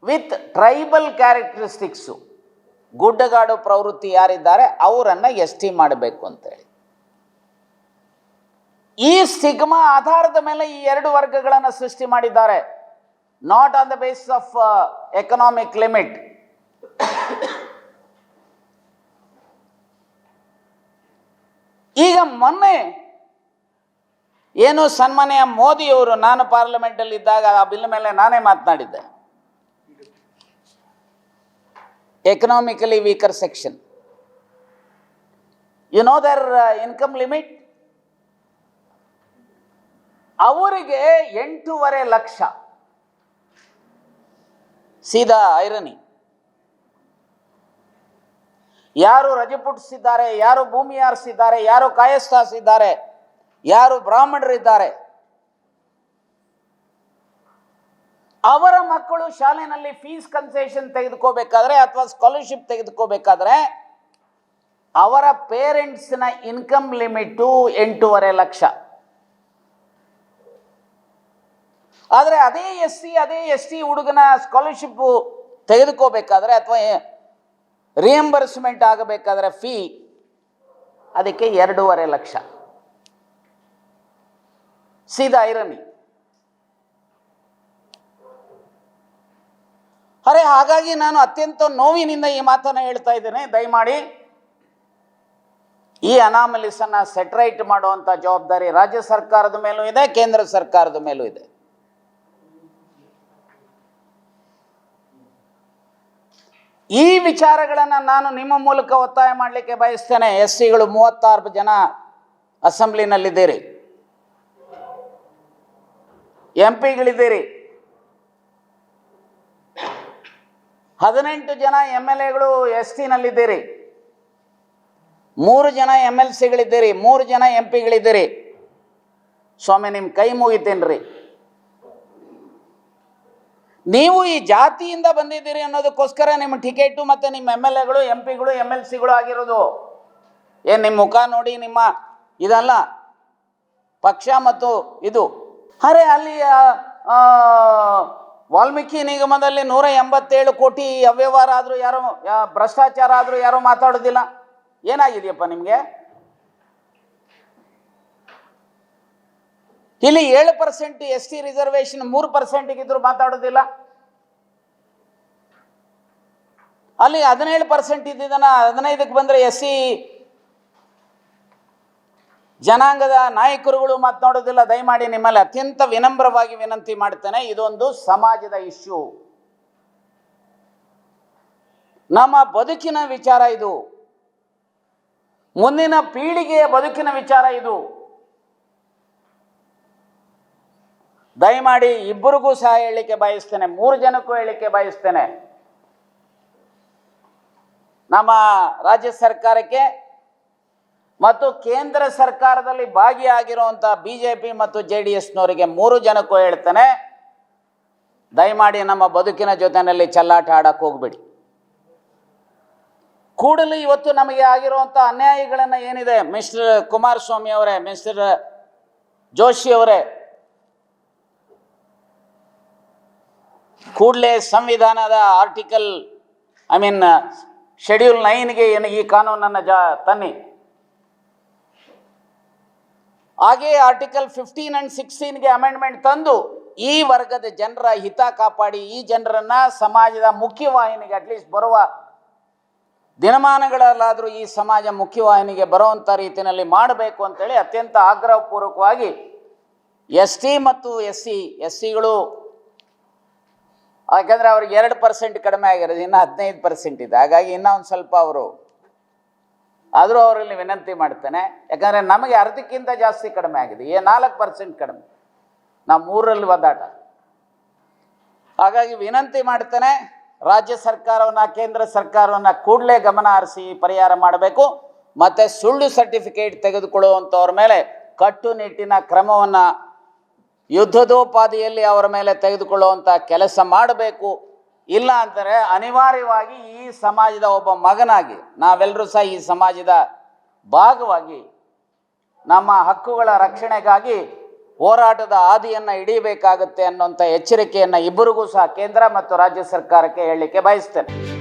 [SPEAKER 1] ವಿತ್ ಟ್ರೈಬಲ್ ಕ್ಯಾರೆಕ್ಟರಿಸ್ಟಿಕ್ಸು ಗುಡ್ಡಗಾಡು ಪ್ರವೃತ್ತಿ ಯಾರಿದ್ದಾರೆ? ಅವರನ್ನು ಎಸ್ ಟಿ ಮಾಡಬೇಕು ಅಂತೇಳಿ. ಈ ಸ್ಟಿಗ್ಮಾ ಆಧಾರದ ಮೇಲೆ ಈ ಎರಡು ವರ್ಗಗಳನ್ನು ಸೃಷ್ಟಿ ಮಾಡಿದ್ದಾರೆ. Not on the basis of economic limit [COUGHS] ಈಗ ಮೊನ್ನೆ ಏನು ಸನ್ಮಾನ್ಯ ಮೋದಿಯವರು ನಾನು ಪಾರ್ಲಿಮೆಂಟಲ್ಲಿ ಇದ್ದಾಗ ಆ ಬಿಲ್ ಮೇಲೆ ನಾನೇ ಮಾತನಾಡಿದ್ದೆ. Economically weaker section you know their income limit ಅವರಿಗೆ ಎಂಟೂವರೆ ಲಕ್ಷ. ಸೀದಾ ಐರನಿ. ಯಾರು ರಜಪುಟ್ಸಿದ್ದಾರೆ ಯಾರು ಭೂಮಿ ಆರಿಸಿದ್ದಾರೆ ಯಾರು ಕಾಯಸ್ಥಾಸಿದ್ದಾರೆ ಯಾರು ಬ್ರಾಹ್ಮಣರಿದ್ದಾರೆ. ಅವರ ಮಕ್ಕಳು ಶಾಲೆನಲ್ಲಿ ಫೀಸ್ ಕನ್ಸೆಷನ್ ತೆಗೆದುಕೋಬೇಕಾದ್ರೆ ಅಥವಾ ಸ್ಕಾಲರ್ಶಿಪ್ ತೆಗೆದುಕೋಬೇಕಾದ್ರೆ ಅವರ ಪೇರೆಂಟ್ಸ್ನ ಇನ್ಕಮ್ ಲಿಮಿಟು ಎಂಟೂವರೆ ಲಕ್ಷ. ಆದರೆ ಅದೇ ಎಸ್ ಸಿ ಅದೇ ಎಸ್ ಟಿ ಹುಡುಗನ ಸ್ಕಾಲರ್ಶಿಪ್ಪು ತೆಗೆದುಕೋಬೇಕಾದ್ರೆ ಅಥವಾ ರಿಯಂಬರ್ಸ್ಮೆಂಟ್ ಆಗಬೇಕಾದ್ರೆ ಫೀ ಅದಕ್ಕೆ ಎರಡೂವರೆ ಲಕ್ಷ. ಸೀದಾ ಐರನಿ. ಅರೆ, ಹಾಗಾಗಿ ನಾನು ಅತ್ಯಂತ ನೋವಿನಿಂದ ಈ ಮಾತನ್ನು ಹೇಳ್ತಾ ಇದ್ದೇನೆ. ದಯಮಾಡಿ ಈ ಅನಾಮಲಿಸನ್ನು ಸೆಟ್ರೈಟ್ ಮಾಡುವಂಥ ಜವಾಬ್ದಾರಿ ರಾಜ್ಯ ಸರ್ಕಾರದ ಮೇಲೂ ಇದೆ, ಕೇಂದ್ರ ಸರ್ಕಾರದ ಮೇಲೂ ಇದೆ. ಈ ವಿಚಾರಗಳನ್ನು ನಾನು ನಿಮ್ಮ ಮೂಲಕ ಒತ್ತಾಯ ಮಾಡಲಿಕ್ಕೆ ಬಯಸ್ತೇನೆ. ಎಸ್ ಸಿಗಳು ಮೂವತ್ತಾರು ಜನ ಅಸೆಂಬ್ಲಿನಲ್ಲಿದ್ದೀರಿ. ಎಂ ಪಿಗಳಿದ್ದೀರಿ ಹದಿನೆಂಟು ಜನ ಎಂ ಎಲ್ ಎಗಳು ಎಸ್ ಟಿನಲ್ಲಿದ್ದೀರಿ ಮೂರು ಜನ ಎಂ ಎಲ್ ಸಿಗಳಿದ್ದೀರಿ ಮೂರು ಜನ ಎಂ ಪಿಗಳಿದ್ದೀರಿ ಸ್ವಾಮಿ ನಿಮ್ಮ ಕೈ ಮುಗಿತೇನ್ರಿ ನೀವು ಈ ಜಾತಿಯಿಂದ ಬಂದಿದ್ದೀರಿ ಅನ್ನೋದಕ್ಕೋಸ್ಕರ ನಿಮ್ಮ ಟಿಕೆಟು ಮತ್ತು ನಿಮ್ಮ ಎಂ ಎಲ್ ಎಗಳು ಎಂ ಪಿಗಳು ಎಂ ಎಲ್ ಸಿಗಳು ಆಗಿರೋದು. ಏನು ನಿಮ್ಮ ಮುಖ ನೋಡಿ, ನಿಮ್ಮ ಇದಲ್ಲ, ಪಕ್ಷ ಮತ್ತು ಇದು. ಅರೆ, ಅಲ್ಲಿ ವಾಲ್ಮೀಕಿ ನಿಗಮದಲ್ಲಿ ನೂರ ಎಂಬತ್ತೇಳು ಕೋಟಿ ಅವ್ಯವಹಾರ ಆದರೂ ಯಾರೋ ಭ್ರಷ್ಟಾಚಾರ ಆದರೂ ಯಾರೋ ಮಾತಾಡೋದಿಲ್ಲ. ಏನಾಗಿದೆಯಪ್ಪ ನಿಮಗೆ? ಇಲ್ಲಿ ಏಳು ಪರ್ಸೆಂಟ್ ಎಸ್ ಟಿ ರಿಸರ್ವೇಶನ್ ಮೂರು ಪರ್ಸೆಂಟ್ಗಿದ್ರು ಮಾತಾಡೋದಿಲ್ಲ. ಅಲ್ಲಿ ಹದಿನೇಳು ಪರ್ಸೆಂಟ್ ಇದ್ದಿದ್ದನ್ನ ಹದಿನೈದಕ್ಕೆ ಬಂದರೆ ಎಸ್ ಸಿ ಜನಾಂಗದ ನಾಯಕರುಗಳು ಮಾತನಾಡೋದಿಲ್ಲ ದಯಮಾಡಿ ನಿಮ್ಮಲ್ಲಿ ಅತ್ಯಂತ ವಿನಮ್ರವಾಗಿ ವಿನಂತಿ ಮಾಡ್ತೇನೆ, ಇದೊಂದು ಸಮಾಜದ ಇಶ್ಯೂ ನಮ್ಮ ಬದುಕಿನ ವಿಚಾರ ಇದು. ಮುಂದಿನ ಪೀಳಿಗೆಯ ಬದುಕಿನ ವಿಚಾರ ಇದು. ದಯಮಾಡಿ ಇಬ್ಬರಿಗೂ ಸಹ ಹೇಳಲಿಕ್ಕೆ ಬಯಸ್ತೇನೆ, ಮೂರು ಜನಕ್ಕೂ ಹೇಳಲಿಕ್ಕೆ ಬಯಸ್ತೇನೆ. ನಮ್ಮ ರಾಜ್ಯ ಸರ್ಕಾರಕ್ಕೆ ಮತ್ತು ಕೇಂದ್ರ ಸರ್ಕಾರದಲ್ಲಿ ಭಾಗಿಯಾಗಿರುವಂಥ ಬಿ ಜೆ ಪಿ ಮತ್ತು ಜೆ ಡಿ ಎಸ್ನವರಿಗೆ ಮೂರು ಜನಕ್ಕೂ ಹೇಳ್ತೇನೆ, ದಯಮಾಡಿ ನಮ್ಮ ಬದುಕಿನ ಜೊತೆಯಲ್ಲಿ ಚೆಲ್ಲಾಟ ಆಡಕ್ಕೆ ಹೋಗ್ಬೇಡಿ. ಕೂಡಲೇ ಇವತ್ತು ನಮಗೆ ಆಗಿರುವಂಥ ಅನ್ಯಾಯಗಳನ್ನು ಏನಿದೆ, ಮಿಸ್ಟರ್ ಕುಮಾರಸ್ವಾಮಿ ಅವರೇ, ಮಿಸ್ಟರ್ ಜೋಶಿ ಅವರೇ ಕೂಡಲೇ ಸಂವಿಧಾನದ ಆರ್ಟಿಕಲ್ ಐ ಮೀನ್ ಶೆಡ್ಯೂಲ್ ನೈನ್ಗೆ ಏನು ಈ ಕಾನೂನನ್ನು ಜಾ, ತನ್ನಿ. ಹಾಗೆಯೇ ಆರ್ಟಿಕಲ್ ಫಿಫ್ಟೀನ್ ಆ್ಯಂಡ್ ಸಿಕ್ಸ್ಟೀನ್ಗೆ ಅಮೆಂಡ್ಮೆಂಟ್ ತಂದು ಈ ವರ್ಗದ ಜನರ ಹಿತ ಕಾಪಾಡಿ, ಈ ಜನರನ್ನ ಸಮಾಜದ ಮುಖ್ಯವಾಹಿನಿಗೆ ಅಟ್ಲೀಸ್ಟ್ ಬರುವ ದಿನಮಾನಗಳಲ್ಲಾದರೂ ಈ ಸಮಾಜ ಮುಖ್ಯವಾಹಿನಿಗೆ ಬರುವಂಥ ರೀತಿಯಲ್ಲಿ ಮಾಡಬೇಕು ಅಂತೇಳಿ ಅತ್ಯಂತ ಆಗ್ರಹಪೂರ್ವಕವಾಗಿ ಎಸ್ ಟಿ ಮತ್ತು ಎಸ್ ಸಿ, ಎಸ್ ಸಿಗಳು ಯಾಕಂದರೆ ಅವ್ರಿಗೆ ಎರಡು ಪರ್ಸೆಂಟ್ ಕಡಿಮೆ ಆಗಿರೋದು, ಇನ್ನು ಹದಿನೈದು ಪರ್ಸೆಂಟ್ ಇದೆ. ಹಾಗಾಗಿ ಇನ್ನೂ ಒಂದು ಸ್ವಲ್ಪ ಅವರು ಆದರೂ ಅವರಲ್ಲಿ ವಿನಂತಿ ಮಾಡ್ತೇನೆ. ಯಾಕಂದರೆ ನಮಗೆ ಅರ್ಧಕ್ಕಿಂತ ಜಾಸ್ತಿ ಕಡಿಮೆ ಆಗಿದೆ. ಏ, ನಾಲ್ಕು ಪರ್ಸೆಂಟ್ ಕಡಿಮೆ. ನಾವು ಮೂರರಲ್ಲಿ ಒದ್ದಾಟ. ಹಾಗಾಗಿ ವಿನಂತಿ ಮಾಡ್ತೇನೆ, ರಾಜ್ಯ ಸರ್ಕಾರವನ್ನು, ಕೇಂದ್ರ ಸರ್ಕಾರವನ್ನು ಕೂಡಲೇ ಗಮನ ಹರಿಸಿ ಪರಿಹಾರ ಮಾಡಬೇಕು. ಮತ್ತು ಸುಳ್ಳು ಸರ್ಟಿಫಿಕೇಟ್ ತೆಗೆದುಕೊಳ್ಳುವಂಥವ್ರ ಮೇಲೆ ಕಟ್ಟುನಿಟ್ಟಿನ ಕ್ರಮವನ್ನು ಯುದ್ಧದೋಪಾದಿಯಲ್ಲಿ ಅವರ ಮೇಲೆ ತೆಗೆದುಕೊಳ್ಳುವಂಥ ಕೆಲಸ ಮಾಡಬೇಕು. ಇಲ್ಲ ಅಂದರೆ ಅನಿವಾರ್ಯವಾಗಿ ಈ ಸಮಾಜದ ಒಬ್ಬ ಮಗನಾಗಿ ನಾವೆಲ್ಲರೂ ಸಹ ಈ ಸಮಾಜದ ಭಾಗವಾಗಿ ನಮ್ಮ ಹಕ್ಕುಗಳ ರಕ್ಷಣೆಗಾಗಿ ಹೋರಾಟದ ಹಾದಿಯನ್ನು ಹಿಡಿಯಬೇಕಾಗುತ್ತೆ ಅನ್ನುವಂಥ ಎಚ್ಚರಿಕೆಯನ್ನು ಇಬ್ಬರಿಗೂ ಸಹ ಕೇಂದ್ರ ಮತ್ತು ರಾಜ್ಯ ಸರ್ಕಾರಕ್ಕೆ ಹೇಳಲಿಕ್ಕೆ ಬಯಸ್ತೇನೆ.